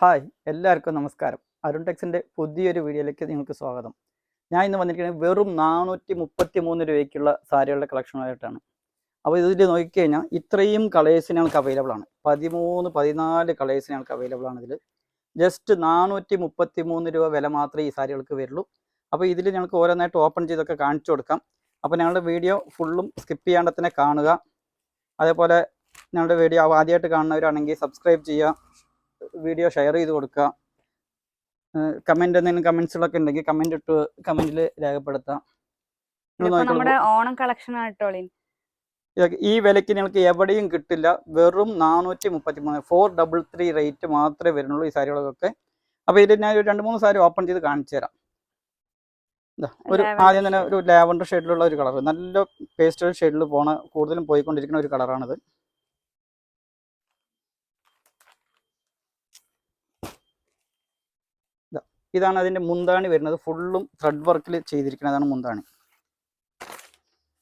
Hi എല്ലാവർക്കും നമസ്കാരം. അരുൺ ടെക്സിന്റെ പുതിയൊരു വീഡിയോയിലേക്ക് നിങ്ങൾക്ക് സ്വാഗതം. ഞാൻ ഇന്ന് വന്നിരിക്കുന്നത് വെറും നാനൂറ്റി മുപ്പത്തി മൂന്ന് രൂപയ്ക്കുള്ള സാരികളുടെ കളക്ഷനായിട്ടാണ് അപ്പോൾ ഇതിൽ നോക്കിക്കഴിഞ്ഞാൽ ഇത്രയും കളേഴ്സിന് ഞങ്ങൾക്ക് അവൈലബിൾ ആണ്. പതിമൂന്ന് പതിനാല് കളേഴ്സിന് ഞങ്ങൾക്ക് അവൈലബിൾ ആണ് ഇതിൽ. ജസ്റ്റ് നാനൂറ്റി മുപ്പത്തി മൂന്ന് രൂപ വില മാത്രമേ ഈ സാരികൾക്ക് വരുള്ളൂ. അപ്പോൾ ഇതിൽ ഞങ്ങൾക്ക് ഓരോന്നായിട്ട് ഓപ്പൺ ചെയ്തൊക്കെ കാണിച്ചു കൊടുക്കാം. അപ്പോൾ ഞങ്ങളുടെ വീഡിയോ ഫുള്ളും സ്കിപ്പ് ചെയ്യാണ്ട് തന്നെ കാണുക. അതേപോലെ ഞങ്ങളുടെ വീഡിയോ ആദ്യമായിട്ട് കാണുന്നവരാണെങ്കിൽ സബ്സ്ക്രൈബ് ചെയ്യുക. വീഡിയോ ഷെയർ ചെയ്ത് കൊടുക്കുക. കമന്റ് എന്തെങ്കിലും കമന്റ്സുകളൊക്കെ ഉണ്ടെങ്കിൽ കമന്റ് ഇട്ട് കമന്റിൽ രേഖപ്പെടുത്താം. നമ്മുടെ ഓണം കളക്ഷൻ ഈ വിലയ്ക്ക് നിങ്ങൾക്ക് എവിടെയും കിട്ടില്ല. വെറും നാനൂറ്റി മുപ്പത്തി മൂന്ന് ഫോർ ഡബിൾ ത്രീ റേറ്റ് മാത്രമേ വരുന്നുള്ളൂ ഈ സാരികളൊക്കെ അപ്പോൾ ഇതിൽ ഞാൻ ഒരു രണ്ട് മൂന്ന് സാരി ഓപ്പൺ ചെയ്ത് കാണിച്ചു തരാം. ഒരു ആദ്യം തന്നെ ഒരു ലാവണ്ടർ ഷെയ്ഡിലുള്ള ഒരു കളർ നല്ല പേസ്റ്റൽ ഷെയ്ഡിൽ പോണ കൂടുതലും പോയിക്കൊണ്ടിരിക്കുന്ന ഒരു കളറാണിത് ഇതാണ് അതിന്റെ മുന്താണി വരുന്നത്. ഫുള്ളും ത്രെഡ് വർക്കിൽ ചെയ്തിരിക്കുന്നതാണ് മുന്താണി.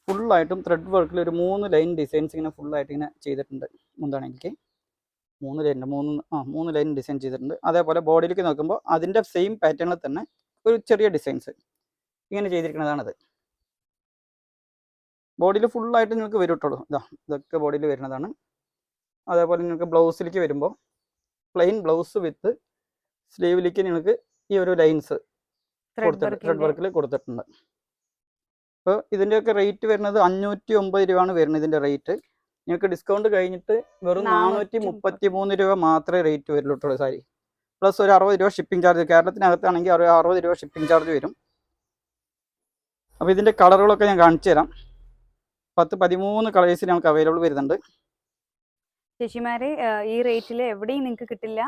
ഫുള്ളായിട്ടും ത്രെഡ് വർക്കിൽ ഒരു മൂന്ന് ലൈൻ ഡിസൈൻസ് ഇങ്ങനെ ഫുള്ളായിട്ട് ഇങ്ങനെ ചെയ്തിട്ടുണ്ട് മുന്താണിക്ക്. മൂന്ന് ലൈൻ മൂന്ന് ആ മൂന്ന് ലൈൻ ഡിസൈൻ ചെയ്തിട്ടുണ്ട്. അതേപോലെ ബോഡിയിലേക്ക് നോക്കുമ്പോൾ അതിന്റെ സെയിം പാറ്റേണിൽ തന്നെ ഒരു ചെറിയ ഡിസൈൻസ് ഇങ്ങനെ ചെയ്തിരിക്കുന്നതാണത്. ബോഡിയിൽ ഫുള്ളായിട്ട് നിങ്ങൾക്ക് വരും കേട്ടോ ഇതാ ഇതൊക്കെ ബോഡിയിൽ വരുന്നതാണ്. അതേപോലെ നിങ്ങൾക്ക് ബ്ലൗസിലേക്ക് വരുമ്പോൾ പ്ലെയിൻ ബ്ലൗസ് വിത്ത് സ്ലീവിലേക്ക് നിങ്ങൾക്ക് ഈ ഒരു ലൈൻസ് ത്രെഡ് വർക്കിൽ കൊടുത്തിട്ടുണ്ട്. അപ്പോൾ ഇതിന്റെയൊക്കെ റേറ്റ് വരുന്നത് അഞ്ഞൂറ്റി ഒമ്പത് രൂപയാണ് വരുന്നത് ഇതിന്റെ റേറ്റ്. നിങ്ങൾക്ക് ഡിസ്കൗണ്ട് കഴിഞ്ഞിട്ട് വെറും നാനൂറ്റി മുപ്പത്തി മൂന്ന് രൂപ മാത്രമേ റേറ്റ് വരുള്ളൂ സാരി. പ്ലസ് ഒരു അറുപത് രൂപ ഷിപ്പിംഗ് ചാർജ്. കേരളത്തിനകത്താണെങ്കിൽ ഒരു അറുപത് രൂപ ഷിപ്പിംഗ് ചാർജ് വരും. അപ്പോൾ ഇതിന്റെ കളറുകളൊക്കെ ഞാൻ കാണിച്ചു തരാം പത്ത് പതിമൂന്ന് കളേഴ്സ് ഞങ്ങൾക്ക് അവൈലബിൾ വരുന്നുണ്ട്. ചേച്ചിമാര് ഈ റേറ്റിൽ എവിടെയും നിങ്ങൾക്ക് കിട്ടില്ല.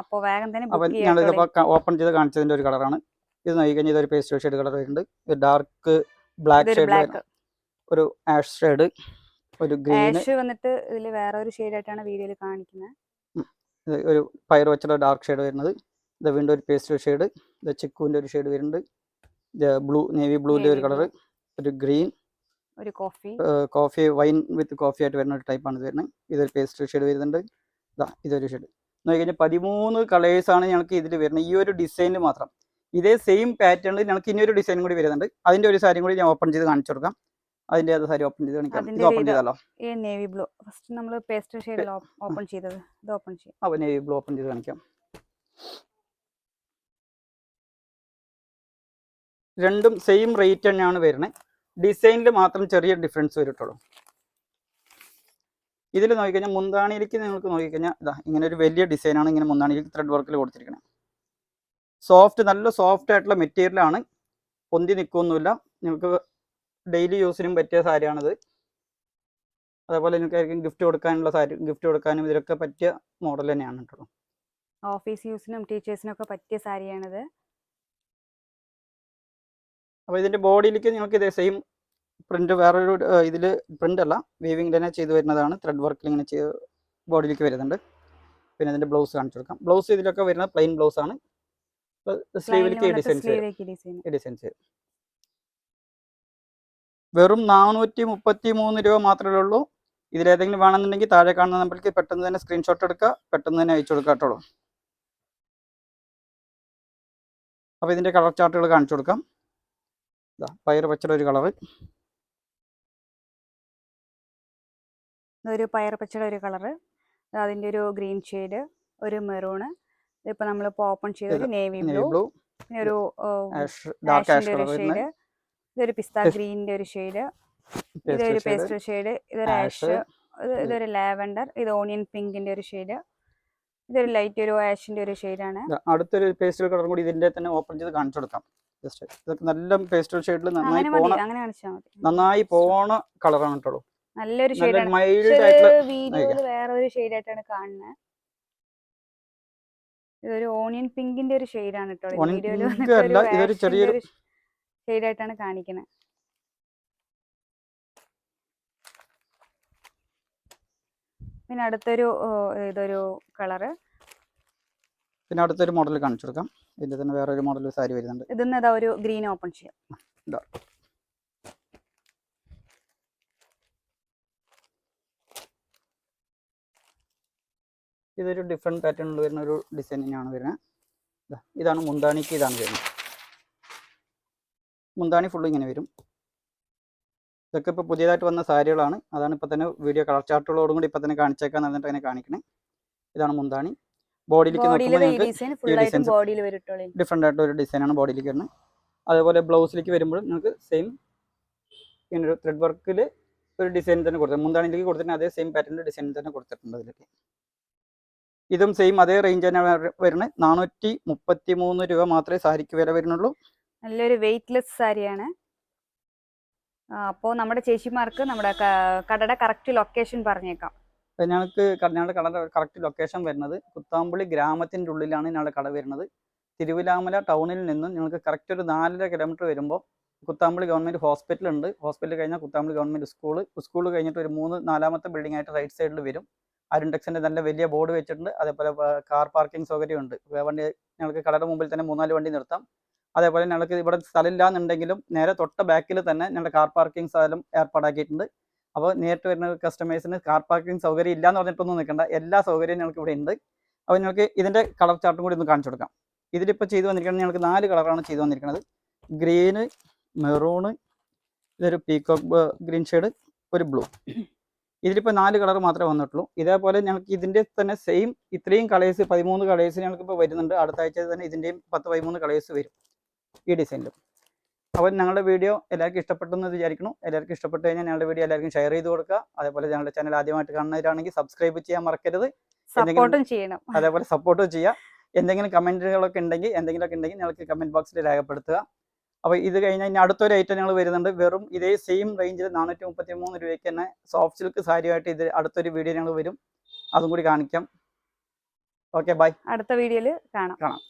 അപ്പോൾ വേഗം തന്നെ അപ്പം ഞങ്ങളിതിപ്പോൾ ഓപ്പൺ ചെയ്ത് കാണിച്ചതിന്റെ ഒരു കളറാണ് ഇത് നോക്കി കഴിഞ്ഞാൽ ഇതൊരു പേസ്റ്റ് ഷെയ്ഡ് കളർ വരുന്നുണ്ട് ഡാർക്ക് ബ്ലാക്ക് ഷെയ്ഡ് ഒരു ആഷ് ഷെയ്ഡ് ഒരു ഗ്രീൻ ആഷ് വന്നിട്ട് ഇതിൽ വേറെ ഒരു ഷെയ്ഡ് ആയിട്ടാണ് വീഡിയോയിൽ കാണിക്കുന്നത് ഒരു പയർ വെച്ചുള്ള ഡാർക്ക് ഷെയ്ഡ് വരുന്നത്. ഇത് വീണ്ടും ഒരു പേസ്റ്റ് ഷെയ്ഡ് ഇത് ചിക്കുവിന്റെ ഒരു ഷെയ്ഡ് വരുന്നുണ്ട്. ബ്ലൂ നേവി ബ്ലൂവിന്റെ ഒരു കളർ ഒരു ഗ്രീൻ ഒരു coffee. Coffee wine with coffee ആയിട്ട് വരുന്ന ഒരു ടൈപ്പാണ് ഇത് വരുന്നത്. ഇതൊരു പേസ്റ്റൽ ഷെയ്ഡ് വരുന്നുണ്ട്. ഇതാ ഇതൊരു ഷെയ്ഡ് കഴിഞ്ഞാൽ പതിമൂന്ന് കളേഴ്സാണ് ഞങ്ങൾക്ക് ഇതിൽ വരുന്നത്. ഈ ഒരു ഡിസൈനിൽ മാത്രം. ഇതേ സെയിം പാറ്റേണിൽ ഞങ്ങൾക്ക് ഇനിയൊരു ഡിസൈനും ഡിസൈൻ കൂടി വരുന്നുണ്ട്. അതിന്റെ ഒരു സാരിയും കൂടി ഞാൻ ഓപ്പൺ ചെയ്ത് കാണിച്ചു കൊടുക്കാം. അതിന്റെ അത് സാരി ഓപ്പൺ ചെയ്ത് കാണിക്കാം. ഇത് ഓപ്പൺ ചെയ്താലോ? ഈ നേവി ബ്ലൂ ഫസ്റ്റ് നമ്മൾ പേസ്റ്റൽ ഷെയ്ഡിൽ ഓപ്പൺ ചെയ്തത്. ഇത് ഓപ്പൺ ചെയ്യാം. അപ്പോൾ നേവി ബ്ലൂ ഓപ്പൺ ചെയ്ത് കാണിക്കാം. രണ്ടും സെയിം റേറ്റ് തന്നെയാണ് വരുന്നത്. ഡിസൈനിൽ മാത്രം ചെറിയ ഡിഫറൻസ് വരട്ടുള്ളൂ ഇതിൽ നോക്കിക്കഴിഞ്ഞാൽ മുന്താണിയിലേക്ക് നിങ്ങൾക്ക് നോക്കിക്കഴിഞ്ഞാൽ ഇതാ ഇങ്ങനെ ഒരു വലിയ ഡിസൈനാണ് ഇങ്ങനെ മുന്താണിയിലേക്ക് ത്രെഡ് വർക്കിൽ കൊടുത്തിരിക്കുന്നത് സോഫ്റ്റ് നല്ല സോഫ്റ്റ് ആയിട്ടുള്ള മെറ്റീരിയലാണ് പൊന്തി നിൽക്കുകയൊന്നുമില്ല നിങ്ങൾക്ക് ഡെയിലി യൂസിനും പറ്റിയ സാരിയാണിത്. അതേപോലെ നിങ്ങൾക്ക് ഗിഫ്റ്റ് കൊടുക്കാനുള്ള സാരി ഗിഫ്റ്റ് കൊടുക്കാനും ഇതിലൊക്കെ പറ്റിയ മോഡൽ തന്നെയാണ് കേട്ടോ. ഓഫീസ് യൂസിനും ടീച്ചേഴ്സിനും ഒക്കെ പറ്റിയ സാരിയാണിത്. അപ്പോൾ ഇതിന്റെ ബോഡിയിലേക്ക് നിങ്ങൾക്ക് ഇതേ സെയിം പ്രിന്റ് വേറൊരു ഇതിൽ പ്രിന്റ് അല്ല വീവിംഗ് തന്നെ ചെയ്തു വരുന്നതാണ്. ത്രെഡ് വർക്കിൽ ഇങ്ങനെ ചെയ്ത് ബോഡിയിലേക്ക് വരുന്നുണ്ട്. പിന്നെ ഇതിന്റെ ബ്ലൗസ് കാണിച്ചു കൊടുക്കാം. ബ്ലൗസ് ഇതിലൊക്കെ വരുന്ന പ്ലെയിൻ ബ്ലൗസ് ആണ്. സ്ലീവിലേക്ക് ഡിസൈൻസ് ഡിസൈൻസ് വെറും നാനൂറ്റി മുപ്പത്തി മൂന്ന് രൂപ മാത്രമേ ഉള്ളൂ. ഇതിലേതെങ്കിലും വേണമെന്നുണ്ടെങ്കിൽ താഴെ കാണുന്ന നമ്പറിലേക്ക് പെട്ടെന്ന് തന്നെ സ്ക്രീൻഷോട്ട് എടുക്കുക. പെട്ടെന്ന് തന്നെ അയച്ചു കൊടുക്കുക കേട്ടോ. അപ്പോൾ ഇതിന്റെ കളർ ചാർട്ടുകൾ കാണിച്ചു കൊടുക്കാം. പയർ പച്ചയുടെ ഒരു കളറ്. ഒരു പയർ പച്ചയുടെ ഒരു കളറ്. അതിന്റെ ഒരു ഗ്രീൻ ഷെയ്ഡ് ഒരു മെറൂണ്. ഇതിപ്പോ നമ്മളിപ്പോ ഓപ്പൺ ചെയ്ത ഒരു നേവി ബ്ലൂ. പിന്നെ ഒരു ഷെയ്ഡ് ഇതൊരു പിസ്ത ഗ്രീനിന്റെ ഒരു ഷെയ്ഡ് ഇതൊരു പേസ്റ്റൽ ഷെയ്ഡ് ഇതൊരു ആഷ്. ഇതൊരു ലാവൻഡർ. ഇത് ഓണിയൻ പിങ്കിന്റെ ഒരു ഷെയ്ഡ് ഇതൊരു ലൈറ്റ് ഒരു ആഷിന്റെ ഒരു ഷെയ്ഡാണ് അടുത്തൊരു പേസ്റ്റൽ കളർ കൂടി ഇതിന്റെ തന്നെ ഓപ്പൺ ചെയ്ത് കാണിച്ചു കൊടുക്കാം. ജസ്റ്റ് ഇതൊക്കെ നല്ല പേസ്റ്റൽ ഷെയ്ഡിൽ നന്നായി പോണ നന്നായി പോണ കളറാണ് കേട്ടോ നല്ലൊരു ഷെയ്ഡ് മൈൽഡ് ആയിട്ടുള്ള വീഡിയോയിൽ വേറെ ഒരു ഷെയ്ഡ് ആയിട്ടാണ് കാണുന്നത് ഇതൊരു ഓണിയൻ പിങ്കിന്റെ ഒരു ഷെയ്ഡാണ് കേട്ടോ. ഇതൊരു ചെറിയൊരു- ഷെയ്ഡ് ആയിട്ടാണ് കാണിക്കുന്നത് പിന്നെ അടുത്തൊരു ഇതൊരു കളറ്? പിന്നെ അടുത്തൊരു മോഡൽ കാണിച്ചു കൊടുക്കാം ഇതിന്റെ തന്നെ വേറെ ഒരു മോഡൽ സാരി വരുന്നുണ്ട്. ഇതിന്ന് ഇതാ ഒരു ഗ്രീൻ ഓപ്പൺ ചെയ്യാം. ഇതാ. ഇതൊരു ഡിഫറെന്റ് പാറ്റേണിൽ വരുന്ന ഒരു ഡിസൈൻ തന്നെയാണ് വരുന്നത് ഇതാണ് മുന്താണിക്ക് ഇതാണ് വരുന്നത് മുന്താണി ഫുള്ള് ഇങ്ങനെ വരും. ഇതൊക്കെ ഇപ്പോൾ പുതിയതായിട്ട് വന്ന സാരികളാണ്. അതാണ് ഇപ്പോൾ തന്നെ വീഡിയോ കളർ ചാർട്ടുകളോടും കൂടി ഇപ്പോൾ തന്നെ കാണിച്ചേക്കാൻ പറഞ്ഞിട്ട് അങ്ങനെ കാണിക്കണേ. ഇതാണ് മുന്താണി. ബോഡിയിലേക്ക് ഡിഫറെന്റ് ആയിട്ട് ഒരു ഡിസൈനാണ് ബോഡിയിലേക്ക് വരുന്നത്. അതേപോലെ ബ്ലൗസിലേക്ക് വരുമ്പോൾ നിങ്ങൾക്ക് സെയിം ഇങ്ങനെ ഒരു ത്രെഡ് വർക്കിൽ ഒരു ഡിസൈൻ തന്നെ കൊടുത്തത് മുന്താണിയിലേക്ക് കൊടുത്തിട്ടുണ്ട് അതേ സെയിം പാറ്റേണിൽ ഡിസൈൻ തന്നെ കൊടുത്തിട്ടുണ്ട് അതിലേക്ക്. ഇതും സെയിം അതേ റേഞ്ച് തന്നെ വരുന്നത്. നാനൂറ്റി മുപ്പത്തി മൂന്ന് രൂപ മാത്രമേ സാരിക്ക് വില വരുന്നുള്ളൂ. നല്ലൊരു വെയിറ്റ്ലെസ് സാരിയാണ്. അപ്പോൾ നമ്മുടെ ചേച്ചിമാർക്ക് നമ്മുടെ കടയുടെ കറക്റ്റ് ലൊക്കേഷൻ പറഞ്ഞേക്കാം. ഞങ്ങൾക്ക് ഞങ്ങളുടെ കടയുടെ കറക്റ്റ് ലൊക്കേഷൻ വരുന്നത് കുത്താമ്പുള്ളി ഗ്രാമത്തിന്റെ ഉള്ളിലാണ് ഞങ്ങളുടെ കട വരുന്നത്. തിരുവിലാമല ടൗണിൽ നിന്നും ഞങ്ങൾക്ക് കറക്റ്റ് ഒരു നാലര കിലോമീറ്റർ വരുമ്പോൾ കുത്താമ്പുള്ളി ഗവൺമെന്റ് ഹോസ്പിറ്റൽ ഉണ്ട്. ഹോസ്പിറ്റൽ കഴിഞ്ഞാൽ കുത്താമ്പുള്ളി ഗവൺമെന്റ് സ്കൂൾ സ്കൂൾ കഴിഞ്ഞിട്ട് ഒരു മൂന്ന് നാലാമത്തെ ബിൽഡിംഗ് ആയിട്ട് റൈറ്റ് സൈഡിൽ വരും. അരുണ്ടെക്സിന്റെ നല്ല വലിയ ബോർഡ് വെച്ചിട്ടുണ്ട്. അതേപോലെ കാർ പാർക്കിംഗ് സൗകര്യമുണ്ട് വണ്ടി ഞങ്ങൾക്ക് കടയുടെ മുമ്പിൽ തന്നെ മൂന്നാൽ വണ്ടി നിർത്താം. അതേപോലെ ഞങ്ങൾക്ക് ഇവിടെ സ്ഥലമില്ല എന്നുണ്ടെങ്കിലും നേരെ തൊട്ട ബാക്കിൽ തന്നെ ഞങ്ങളുടെ കാർ പാർക്കിംഗ് സ്ഥലം ഏർപ്പാടാക്കിയിട്ടുണ്ട്. അപ്പോൾ നേരിട്ട് വരുന്ന കസ്റ്റമേഴ്സിന് കാർ പാർക്കിംഗ് സൗകര്യം ഇല്ല എന്ന് പറഞ്ഞിട്ടൊന്നും നിൽക്കണ്ട. എല്ലാ സൗകര്യവും ഞങ്ങൾക്ക് ഇവിടെ ഉണ്ട്. അപ്പോൾ നിങ്ങൾക്ക് ഇതിന്റെ കളർ ചാർട്ടും കൂടി ഒന്ന് കാണിച്ചു കൊടുക്കാം. ഇതിലിപ്പോൾ ചെയ്തു വന്നിരിക്കുന്നത് ഞങ്ങൾക്ക് നാല് കളറാണ് ചെയ്തു വന്നിരിക്കുന്നത്. ഗ്രീന് മെറൂണ് ഇതൊരു പീക്കോക്ക് ഗ്രീൻ ഷെയ്ഡ് ഒരു ബ്ലൂ ഇതിലിപ്പോൾ നാല് കളർ മാത്രമേ വന്നിട്ടുള്ളൂ. ഇതേപോലെ ഞങ്ങൾക്ക് ഇതിന്റെ തന്നെ സെയിം ഇത്രയും കളേഴ്സ് പതിമൂന്ന് കളേഴ്സ് ഞങ്ങൾക്കിപ്പോൾ വരുന്നുണ്ട്. അടുത്ത ആഴ്ച തന്നെ ഇതിന്റെയും പത്ത് പതിമൂന്ന് കളേഴ്സ് വരും ഈ ഡിസൈനിലും അപ്പോൾ ഞങ്ങളുടെ വീഡിയോ എല്ലാവർക്കും ഇഷ്ടപ്പെട്ടെന്ന് വിചാരിക്കുന്നു. എല്ലാവർക്കും ഇഷ്ടപ്പെട്ട് കഴിഞ്ഞാൽ ഞങ്ങളുടെ വീഡിയോ എല്ലാവർക്കും ഷെയർ ചെയ്ത് കൊടുക്കുക. അതേപോലെ ഞങ്ങളുടെ ചാനൽ ആദ്യമായിട്ട് കാണുന്നവരാണെങ്കിൽ സബ്സ്ക്രൈബ് ചെയ്യാൻ മറക്കരുത്. സപ്പോർട്ടും ചെയ്യണം. അതേപോലെ സപ്പോർട്ടും ചെയ്യുക എന്തെങ്കിലും കമന്റുകളൊക്കെ ഉണ്ടെങ്കിൽ എന്തെങ്കിലുമൊക്കെ ഉണ്ടെങ്കിൽ ഞങ്ങൾക്ക് കമന്റ് ബോക്സിൽ രേഖപ്പെടുത്തുക. അപ്പോൾ ഇത് കഴിഞ്ഞാൽ ഇനി അടുത്തൊരു ഐറ്റം ഞങ്ങൾ വരുന്നുണ്ട്. വെറും ഇതേ സെയിം റേഞ്ചിൽ നാനൂറ്റി മുപ്പത്തി മൂന്ന് രൂപയ്ക്ക് തന്നെ സോഫ്റ്റ് സിൽക്ക് സാരിയുമായിട്ട് ഇത് അടുത്തൊരു വീഡിയോ ഞങ്ങൾ വരും. അതും കൂടി കാണിക്കാം. ഓക്കെ ബൈ അടുത്ത വീഡിയോയിൽ കാണാം. കാണാം.